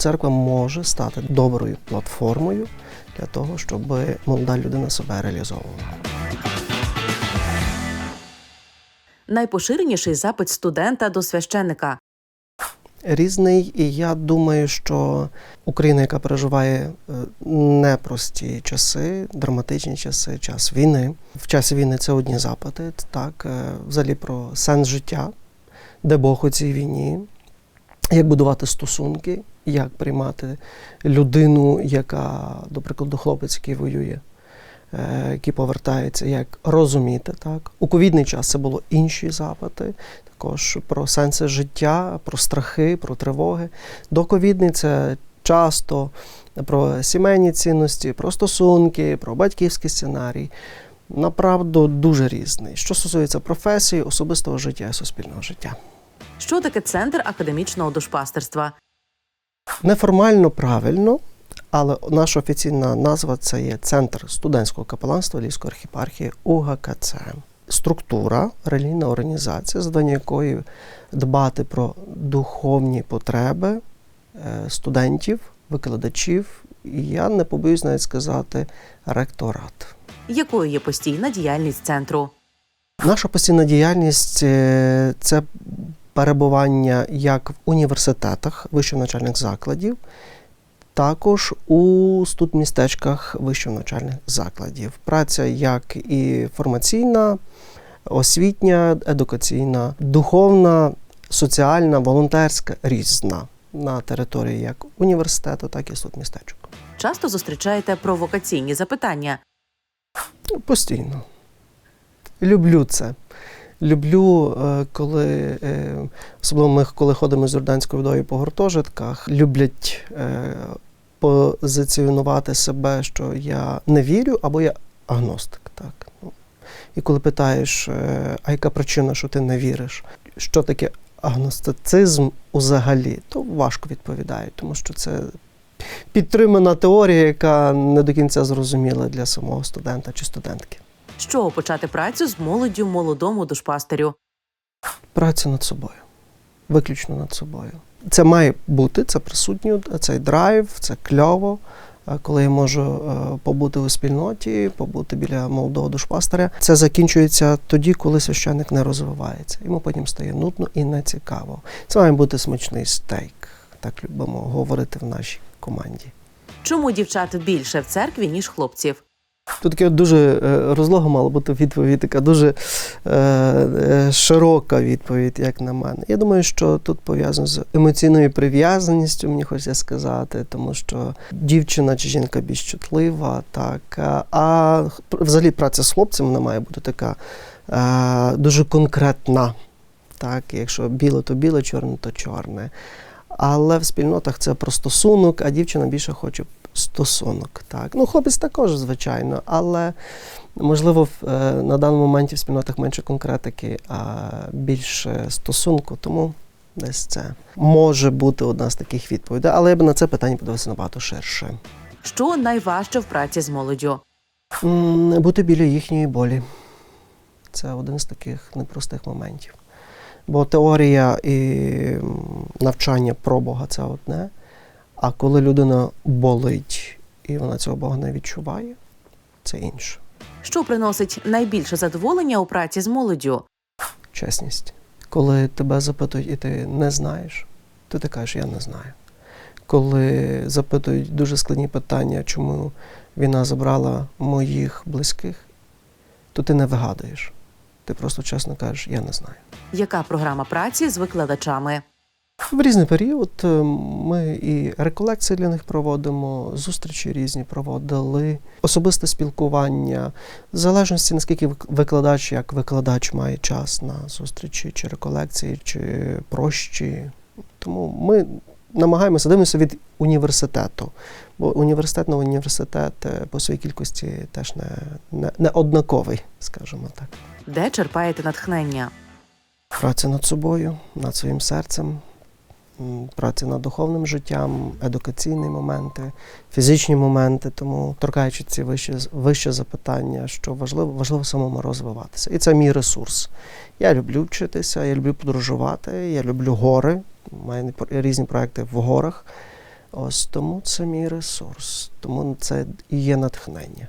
Церква може стати доброю платформою для того, щоб молода людина себе реалізовувала. Найпоширеніший запит студента до священника. Різний, і я думаю, що Україна, яка переживає е, непрості часи, драматичні часи, час війни. В часі війни це одні запити, так, е, взагалі про сенс життя, де Бог у цій війні, як будувати стосунки, як приймати людину, яка, до прикладу, хлопець, який воює, е, який повертається, як розуміти. Так. У ковідний час це було інші запити, також про сенси життя, про страхи, про тривоги. Доковідний це часто про сімейні цінності, про стосунки, про батьківський сценарій. Направду дуже різний. Що стосується професії, особистого життя і суспільного життя. Що таке центр академічного душпастерства? Неформально правильно, але наша офіційна назва це є Центр студентського капеланства Львівської архіпархії УГКЦ. Структура, релігійна організація, завдання якої дбати про духовні потреби е, студентів, викладачів, і я не побоюсь навіть сказати ректорат. Якою є постійна діяльність центру? Наша постійна діяльність е, це перебування як в університетах вищих навчальних закладів, також у студмістечках вищих навчальних закладів. Праця як і формаційна, освітня, едукаційна, духовна, соціальна, волонтерська, різна на території як університету, так і студмістечок. Часто зустрічаєте провокаційні запитання. Постійно. Люблю це. Люблю, е, коли, е, особливо ми, коли ходимо з Йорданською водою по гуртожитках, люблять е, позиціонувати себе, що я не вірю або я агностик. Так. Ну, І коли питаєш, а яка причина, що ти не віриш, що таке агностицизм взагалі, то важко відповідають, тому що це підтримана теорія, яка не до кінця зрозуміла для самого студента чи студентки. З чого почати працю з молоддю молодому душпастирю? Праця над собою. Виключно над собою. Це має бути, це присутньо, цей драйв, це кльово. Коли я можу е, побути у спільноті, побути біля молодого душпастаря, це закінчується тоді, коли священник не розвивається. Йому потім стає нудно і нецікаво. Це має бути смачний стейк, так любимо говорити в нашій команді. Чому дівчат більше в церкві, ніж хлопців? Тут таке дуже е, розлога мала бути відповідь, така дуже е, е, широка відповідь, як на мене. Я думаю, що тут пов'язано з емоційною прив'язаністю, мені хочеться сказати, тому що дівчина чи жінка більш чутлива, так. а- взагалі праця з хлопцем вона має бути така дуже конкретна. Так, якщо біле, то біле, чорне, то чорне. Але в спільнотах це про стосунок, а дівчина більше хоче стосунок. Так. Ну, хлопець також, звичайно, але можливо в, е, на даному моменті в спільнотах менше конкретики, а більше стосунку. Тому десь це може бути одна з таких відповідей. Але я б на це питання подивився набагато ширше. Що найважче в праці з молоддю? Бути біля їхньої болі. Це один з таких непростих моментів. Бо теорія і навчання про Бога це одне. А коли людина болить і вона цього Бога не відчуває, це інше. Що приносить найбільше задоволення у праці з молоддю? Чесність. Коли тебе запитують і ти не знаєш, то ти кажеш, я не знаю. Коли запитують дуже складні питання, чому війна забрала моїх близьких, то ти не вигадуєш. Ти просто чесно кажеш, я не знаю. Яка програма праці з викладачами? В різний період е, ми і реколекції для них проводимо, зустрічі різні проводили, особисте спілкування, в залежності наскільки викладач, як викладач має час на зустрічі чи реколекції, чи прощі. Тому ми намагаємося дивимося від університету, бо університет на університет е, по своїй кількості теж не, не, не однаковий, скажімо так. Де черпаєте натхнення? Праця над собою, над своїм серцем, м, праця над духовним життям, едукаційні моменти, фізичні моменти. Тому торкаючи ці вищі, вищі запитання, що важливо, важливо самому розвиватися. І це мій ресурс. Я люблю вчитися, я люблю подорожувати, я люблю гори. Маю різні проекти в горах. Ось тому це мій ресурс, тому це і є натхнення.